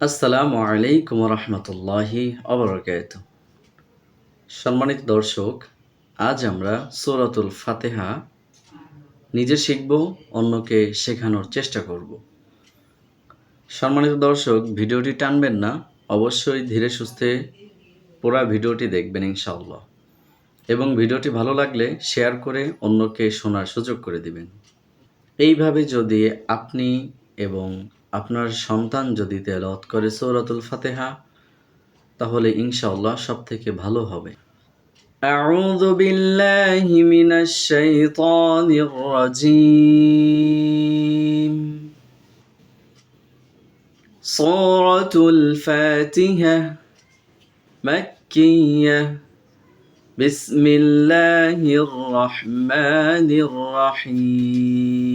আসসালামু আলাইকুম রহমতুল্লাহি অবরকাত সম্মানিত দর্শক, আজ আমরা সূরাতুল ফাতেহা নিজে শিখব, অন্যকে শেখানোর চেষ্টা করব। সম্মানিত দর্শক, ভিডিওটি টানবেন না, অবশ্যই ধীরে সুস্থে পুরা ভিডিওটি দেখবেন ইনশাআল্লাহ। এবং ভিডিওটি ভালো লাগলে শেয়ার করে অন্যকে শোনার সুযোগ করে দিবেন। এইভাবে যদি আপনি এবং আপনার সন্তান যদি তেলাওয়াত করে সৌরাতুল ফাতেহা তাহলে ইনশাআল্লাহ সব থেকে ভালো হবে أعوذ بالله من الشيطان الرجيم سورة الفاتحة مكية بسم الله الرحمن الرحيم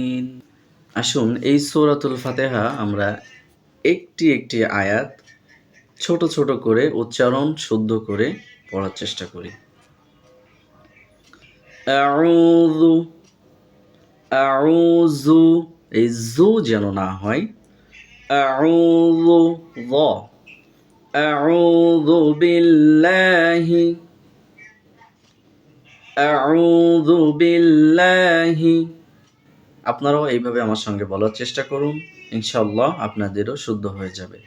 আসুন, এই সূরাতুল ফাতেহা আমরা একটি একটি আয়াত ছোট ছোট করে, উচ্চারণ শুদ্ধ করে পড়ার চেষ্টা করি। আউযু এই জু যেন না হয়। আউযু, য আউযু বিল্লাহি। আপনারাও এইভাবে আমার সঙ্গে বলার চেষ্টা করুন ইনশাল্লাহ আপনাদেরও শুদ্ধ হয়ে যাবে।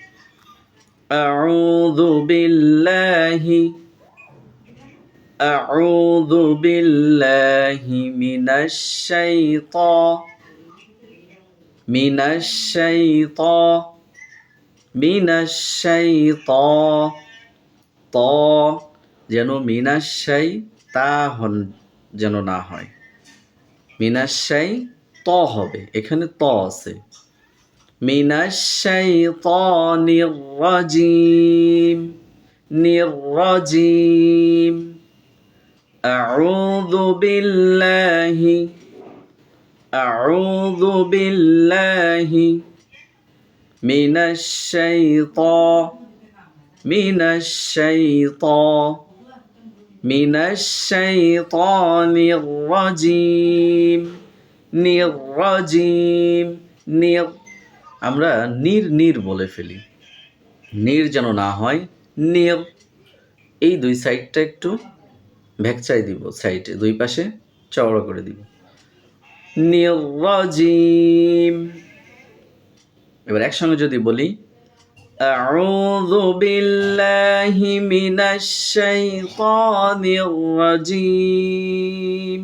আউযু বিল্লাহি আউযু বিল্লাহি মিনাশ শাইতা মিনাশ শাইতা মিনাশ শাইতা, ত যেন মিনাশ শাই তা হন যেন না হয়। মিনাশ শাই ত হবে এখানে ত আছে মিনাশাইতানির রাজিম নির্রাজিম أعوذ بالله أعوذ بالله من الشيطان من الشيطان من الشيطان الرجيم নির্রাজিম নির আমরা নির নির বলে ফেলি নির যেন না হয় নির এই দুই সাইডটা একটু ভ্যাকচাই দিব সাইডে দুই পাশে চওড়া করে দিব নির্রাজিম এবার একসঙ্গে যদি বলি أعوذ بالله من الشيطان الرجيم